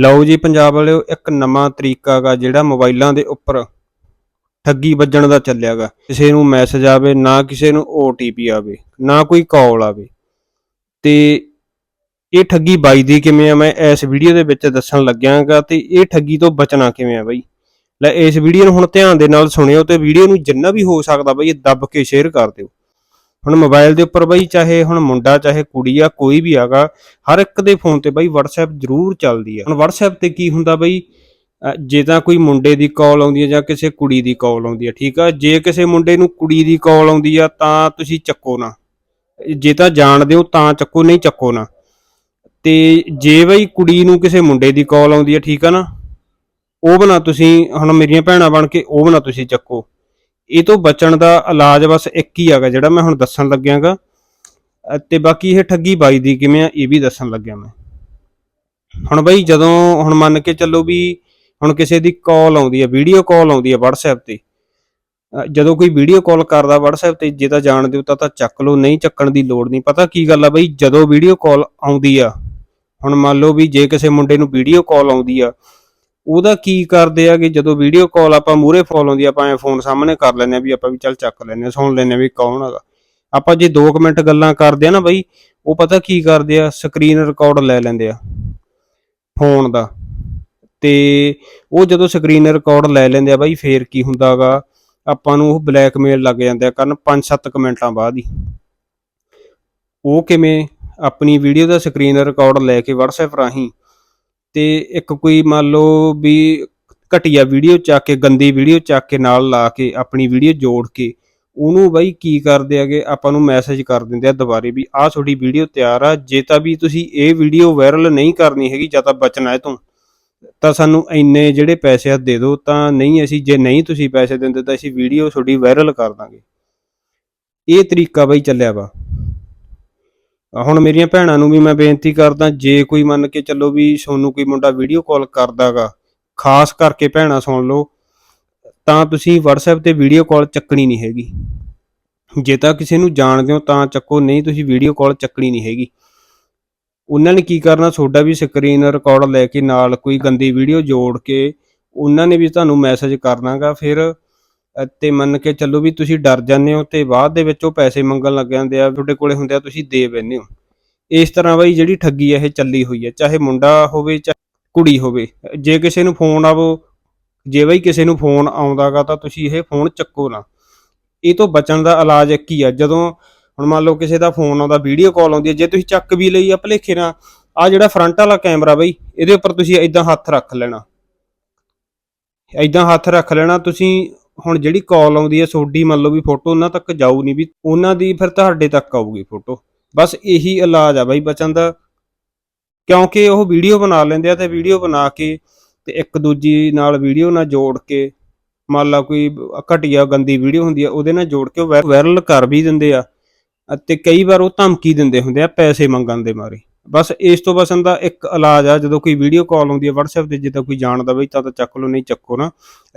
ਲਓ ਜੀ ਪੰਜਾਬ ਵਾਲਿਓ, ਇੱਕ ਨਵਾਂ ਤਰੀਕਾ ਗਾ ਜਿਹੜਾ ਮੋਬਾਈਲਾਂ ਦੇ ਉੱਪਰ ਠੱਗੀ ਵੱਜਣ ਦਾ ਚੱਲਿਆਗਾ ਕਿਸੇ ਨੂੰ ਮੈਸੇਜ ਆਵੇ, ਨਾ ਕਿਸੇ ਨੂੰ OTP ਆਵੇ, ਨਾ ਕੋਈ ਕਾਲ ਆਵੇ। ਤੇ ਇਹ ਠੱਗੀ ਵੱਜਦੀ ਕਿਵੇਂ ਆ? ਮੈਂ ਇਸ ਵੀਡੀਓ ਦੇ ਵਿੱਚ ਦੱਸਣ ਲੱਗਿਆਗਾ ਤੇ ਇਹ ਠੱਗੀ ਤੋਂ ਬਚਣਾ ਕਿਵੇਂ ਆ ਬਈ? ਲੈ, ਇਸ ਵੀਡੀਓ ਨੂੰ ਹੁਣ ਧਿਆਨ ਦੇ ਨਾਲ ਸੁਣਿਓ ਤੇ ਵੀਡੀਓ ਨੂੰ ਜਿੰਨਾ ਵੀ ਹੋ ਸਕਦਾ ਬਈ, ਇਹ ਦੱਬ ਕੇ ਸ਼ੇਅਰ ਕਰ ਦਿਓ। ਹੁਣ ਮੋਬਾਈਲ ਦੇ ਉੱਪਰ ਬਈ ਚਾਹੇ ਹੁਣ ਮੁੰਡਾ, ਚਾਹੇ ਕੁੜੀ ਆ, ਕੋਈ ਵੀ ਆਗਾ ਹਰ ਇੱਕ ਦੇ ਫੋਨ ਤੇ ਬਈ WhatsApp ਜ਼ਰੂਰ ਚੱਲਦੀ ਆ। ਹੁਣ WhatsApp ਤੇ ਕੀ ਹੁੰਦਾ ਬਈ? ਜੇ ਤਾਂ ਕੋਈ ਮੁੰਡੇ ਦੀ ਕਾਲ ਆਉਂਦੀ ਹੈ ਜਾਂ ਕਿਸੇ ਕੁੜੀ ਦੀ ਕਾਲ ਆਉਂਦੀ ਹੈ ਠੀਕ ਆ? ਜੇ ਕਿਸੇ ਮੁੰਡੇ ਨੂੰ ਕੁੜੀ ਦੀ ਕਾਲ ਆਉਂਦੀ ਆ ਤਾਂ ਤੁਸੀਂ ਚੱਕੋ ਨਾ। ਜੇ ਤਾਂ ਜਾਣਦੇ ਹੋ ਤਾਂ ਚੱਕੋ, ਨਹੀਂ ਚੱਕੋ ਨਾ। ਤੇ ਜੇ ਬਈ ਕੁੜੀ ਨੂੰ ਕਿਸੇ ਮੁੰਡੇ ਦੀ ਕਾਲ ਆਉਂਦੀ ਹੈ ਠੀਕ ਆ ਨਾ, ਉਹ ਬਣਾ ਤੁਸੀਂ, ਹੁਣ ਮੇਰੀਆਂ ਭੈਣਾਂ ਬਣ ਕੇ ਉਹ ਬਣਾ ਤੁਸੀਂ ਚੱਕੋ। ਇਹ ਤੋਂ ਬਚਣ ਦਾ ਇਲਾਜ ਬਸ ਇੱਕ ਹੀ ਹੈਗਾ ਜਿਹੜਾ ਮੈਂ ਹੁਣ ਦੱਸਣ ਲੱਗਿਆਗਾ। ਤੇ ਬਾਕੀ ਇਹ ਠੱਗੀ ਵੱਜਦੀ ਕਿਵੇਂ ਆ, ਇਹ ਵੀ ਦੱਸਣ ਲੱਗਿਆ ਮੈਂ। ਹੁਣ ਬਈ ਜਦੋਂ ਹੁਣ ਮੰਨ ਕੇ ਚੱਲੋ ਵੀ ਹੁਣ ਕਿਸੇ ਦੀ ਕਾਲ ਆਉਂਦੀ ਹੈ ਵੀਡੀਓ ਕਾਲ ਆਉਂਦੀ ਹੈ WhatsApp ਤੇ ਜਦੋਂ ਕੋਈ ਵੀਡੀਓ ਕਾਲ ਕਰਦਾ WhatsApp ਤੇ, ਜੇ ਤਾਂ ਜਾਣਦੇ ਹੋ ਤਾਂ ਚੱਕ ਲਓ, ਨਹੀਂ ਚੱਕਣ ਦੀ ਲੋੜ ਨਹੀਂ। ਪਤਾ ਕੀ ਗੱਲ ਆ ਬਈ, ਜਦੋਂ ਵੀਡੀਓ ਕਾਲ ਆਉਂਦੀ ਆ, ਹੁਣ ਮੰਨ ਲਓ ਵੀ ਜੇ ਕਿਸੇ ਮੁੰਡੇ ਨੂੰ ਵੀਡੀਓ ਕਾਲ ਆਉਂਦੀ ਆ ਉਹਦਾ ਕੀ ਕਰਦੇ ਆ ਕਿ ਜਦੋਂ ਵੀਡੀਓ ਕਾਲ ਆਪਾਂ ਮੂਰੇ ਫੋਲ ਆਉਂਦੀ ਆਪਾਂ ਐ ਫੋਨ ਸਾਹਮਣੇ ਕਰ ਲੈਂਦੇ ਆ ਵੀ ਆਪਾਂ ਵੀ ਚੱਲ ਚੱਕ ਲੈਂਦੇ ਆ, ਸੁਣ ਲੈਂਦੇ ਆ ਵੀ ਕੌਣ ਹੈਗਾ। ਆਪਾਂ ਜੇ 2 ਮਿੰਟ ਗੱਲਾਂ ਕਰਦੇ ਆ ਨਾ ਬਈ, ਉਹ ਪਤਾ ਕੀ ਕਰਦੇ ਆ ਸਕਰੀਨ ਰਿਕਾਰਡ ਲੈ ਲੈਂਦੇ ਆ ਫੋਨ ਦਾ। ਤੇ ਉਹ ਜਦੋਂ ਸਕਰੀਨ ਰਿਕਾਰਡ ਲੈ ਲੈਂਦੇ ਆ ਬਾਈ, ਫੇਰ ਕੀ ਹੁੰਦਾਗਾ, ਆਪਾਂ ਨੂੰ ਉਹ ਬਲੈਕਮੇਲ ਲੱਗ ਜਾਂਦੇ ਆ ਕਰਨ 5-7 ਮਿੰਟਾਂ ਬਾਅਦ ਹੀ। ਉਹ ਕਿਵੇਂ, ਆਪਣੀ ਵੀਡੀਓ ਦਾ ਸਕਰੀਨ ਰਿਕਾਰਡ ਲੈ ਕੇ WhatsApp ਰਾਹੀਂ ਤੇ ਇੱਕ ਕੋਈ ਮੰਨ ਲਓ ਵੀ ਘਟੀਆ ਵੀਡੀਓ ਚੱਕ ਕੇ, ਗੰਦੀ ਵੀਡੀਓ ਚੱਕ ਕੇ ਨਾਲ ਲਾ ਕੇ, ਆਪਣੀ ਵੀਡੀਓ ਜੋੜ ਕੇ, ਉਹਨੂੰ ਬਾਈ ਕੀ ਕਰਦੇ ਆਗੇ ਆਪਾਂ ਨੂੰ ਮੈਸੇਜ ਕਰ ਦਿੰਦੇ ਆ ਦੁਬਾਰੇ ਵੀ ਆਹ ਤੁਹਾਡੀ ਵੀਡੀਓ ਤਿਆਰ ਆ, ਜੇ ਤਾਂ ਵੀ ਤੁਸੀਂ ਇਹ ਵੀਡੀਓ ਵਾਇਰਲ ਨਹੀਂ ਕਰਨੀ ਹੈਗੀ, ਜਾਂ ਤਾਂ ਬਚਣਾ ਇਹ ਤੋਂ ਤਾਂ ਸਾਨੂੰ ਇੰਨੇ ਜਿਹੜੇ ਪੈਸੇ ਆ ਦੇ ਦਿਓ, ਤਾਂ ਨਹੀਂ ਅਸੀਂ, ਜੇ ਨਹੀਂ ਤੁਸੀਂ ਪੈਸੇ ਦਿੰਦੇ ਤਾਂ ਅਸੀਂ ਵੀਡੀਓ ਤੁਹਾਡੀ ਵਾਇਰਲ ਕਰ ਦਾਂਗੇ। ਇਹ ਤਰੀਕਾ ਬਾਈ ਚੱਲਿਆ ਵਾ। ਹੁਣ ਮੇਰੀਆਂ ਭੈਣਾਂ ਨੂੰ ਵੀ ਮੈਂ ਬੇਨਤੀ ਕਰਦਾ, ਜੇ ਕੋਈ ਮੰਨ ਕੇ ਚੱਲੋ ਵੀ ਤੁਹਾਨੂੰ ਕੋਈ ਮੁੰਡਾ ਵੀਡੀਓ ਕਾਲ ਕਰਦਾਗਾ, ਖਾਸ ਕਰਕੇ ਭੈਣਾਂ ਸੁਣ ਲਓ, ਤਾਂ ਤੁਸੀਂ WhatsApp ਤੇ ਵੀਡੀਓ ਕਾਲ ਚੱਕਣੀ ਨਹੀਂ ਹੈਗੀ। ਜੇ ਤਾਂ ਕਿਸੇ ਨੂੰ ਜਾਣਦੇ ਹੋ ਤਾਂ ਚੱਕੋ, ਨਹੀਂ ਤੁਸੀਂ ਵੀਡੀਓ ਕਾਲ ਚੱਕਣੀ ਨਹੀਂ ਹੈਗੀ। ਉਹਨਾਂ ਨੇ ਕੀ ਕਰਨਾ, ਤੁਹਾਡਾ ਵੀ ਸਕਰੀਨ ਰਿਕਾਰਡ ਲੈ ਕੇ ਨਾਲ ਕੋਈ ਗੰਦੀ ਵੀਡੀਓ ਜੋੜ ਕੇ ਉਹਨਾਂ ਨੇ ਵੀ ਤੁਹਾਨੂੰ ਮੈਸੇਜ ਕਰਨਾਗਾ, ਫਿਰ ਤੇ ਮੰਨ ਕੇ ਚੱਲੋ ਵੀ ਤੁਸੀਂ ਡਰ ਜਾਂਦੇ ਹੋ ਤੇ ਬਾਅਦ ਦੇ ਵਿੱਚ ਉਹ ਪੈਸੇ ਮੰਗਣ ਲੱਗ ਜਾਂਦੇ ਆ, ਤੁਹਾਡੇ ਕੋਲੇ ਹੁੰਦੇ ਆ, ਤੁਸੀਂ ਦੇ ਬੈੰਦੇ ਹੋ। ਇਸ ਤਰ੍ਹਾਂ ਬਈ ਜਿਹੜੀ ਠੱਗੀ ਇਹ ਚੱਲੀ ਹੋਈ ਹੈ ਚਾਹੇ ਮੁੰਡਾ ਹੋਵੇ ਚਾਹੇ ਕੁੜੀ ਹੋਵੇ। ਜੇ ਕਿਸੇ ਨੂੰ ਫੋਨ ਆਵੋ, ਜੇ ਬਈ ਕਿਸੇ ਨੂੰ ਫੋਨ ਆਉਂਦਾਗਾ ਤਾਂ ਤੁਸੀਂ ਇਹ ਫੋਨ ਚੱਕੋ ਨਾ। ਇਹ ਤੋਂ ਬਚਣ ਦਾ ਇਲਾਜ ਇੱਕ ਹੀ ਆ, ਜਦੋਂ ਹੁਣ ਮੰਨ ਲਓ ਕਿਸੇ ਦਾ ਫੋਨ ਆਉਂਦਾ, ਵੀਡੀਓ ਕਾਲ ਆਉਂਦੀ ਹੈ ਜੇ ਤੁਸੀਂ ਚੱਕ ਵੀ ਲਈ ਆ ਭਲੇਖੇ ਨਾਲ ਆ ਜਿਹੜਾ ਫਰੰਟ ਵਾਲਾ ਕੈਮਰਾ ਬਈ, ਇਹਦੇ ਉੱਪਰ ਤੁਸੀਂ ਇਦਾਂ ਹੱਥ ਰੱਖ ਲੈਣਾ। ਇਦਾਂ ਹੱਥ ਰੱਖ ਲੈਣਾ, ਤੁਸੀਂ ਹੁਣ ਜਿਹੜੀ ਕਾਲ ਆਉਂਦੀ ਹੈ ਤੁਹਾਡੀ ਮੰਨ ਲਓ ਵੀ ਫੋਟੋ ਉਹਨਾਂ ਤੱਕ ਜਾਊ ਨਹੀਂ ਵੀ, ਉਹਨਾਂ ਦੀ ਫਿਰ ਤੁਹਾਡੇ ਤੱਕ ਆਊਗੀ ਫੋਟੋ ਬਸ ਇਹੀ ਇਲਾਜ ਆ ਬਾਈ ਬਚਣ ਦਾ। ਕਿਉਂਕਿ ਉਹ ਵੀਡੀਓ ਬਣਾ ਲੈਂਦੇ ਆ ਤੇ ਵੀਡੀਓ ਬਣਾ ਕੇ ਤੇ ਇੱਕ ਦੂਜੀ ਨਾਲ ਵੀਡੀਓ ਨਾਲ ਜੋੜ ਕੇ, ਮੰਨ ਲਾ ਕੋਈ ਘਟੀਆ ਗੰਦੀ ਵੀਡੀਓ ਹੁੰਦੀ ਆ, ਉਹਦੇ ਨਾਲ ਜੋੜ ਕੇ ਵਾਇਰਲ ਕਰ ਵੀ ਦਿੰਦੇ ਆ। ਅਤੇ ਕਈ ਵਾਰ ਉਹ ਧਮਕੀ ਦਿੰਦੇ ਹੁੰਦੇ ਆ ਪੈਸੇ ਮੰਗਣ ਦੇ ਮਾਰੇ। ਬਸ ਇਸ ਤੋਂ ਬਸਣ ਦਾ ਇੱਕ ਇਲਾਜ ਆ, ਜਦੋਂ ਕੋਈ ਵੀਡੀਓ ਕਾਲ ਆਉਂਦੀ ਹੈ WhatsApp ਤੇ, ਜੇ ਤਾਂ ਕੋਈ ਜਾਣਦਾ ਬਈ, ਤਾਂ ਤਾਂ ਚੱਕ ਲਓ, ਨਹੀਂ ਚੱਕੋ ਨਾ।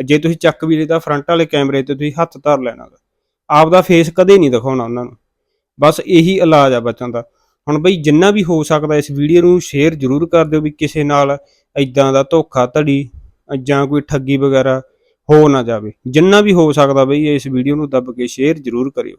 ਜੇ ਤੁਸੀਂ ਚੱਕ ਵੀ ਲਈ ਤਾਂ ਫਰੰਟ ਵਾਲੇ ਕੈਮਰੇ ਤੇ, ਤੁਸੀਂ ਹੱਥ ਧਰ ਲੈਣਾ ਗਾ। ਆਪ ਦਾ ਫੇਸ ਕਦੇ ਨਹੀਂ ਦਿਖਾਉਣਾ ਉਹਨਾਂ ਨੂੰ। ਬਸ ਇਹੀ ਇਲਾਜ ਆ ਬੱਚਿਆਂ ਦਾ। ਹੁਣ ਬਈ, ਜਿੰਨਾ ਵੀ ਹੋ ਸਕਦਾ, ਇਸ ਵੀਡੀਓ ਨੂੰ ਸ਼ੇਅਰ ਜ਼ਰੂਰ ਕਰ ਦਿਓ ਵੀ ਕਿਸੇ ਨਾਲ ਇਦਾਂ ਦਾ ਧੋਖਾ, ਧੜੀ ਜਾਂ ਕੋਈ ਠੱਗੀ ਵਗੈਰਾ ਹੋ ਨਾ ਜਾਵੇ। ਜਿੰਨਾ ਵੀ ਹੋ ਸਕਦਾ ਬਈ, ਇਸ ਵੀਡੀਓ ਨੂੰ ਦੱਬ ਕੇ ਸ਼ੇਅਰ ਜ਼ਰੂਰ ਕਰਿਓ।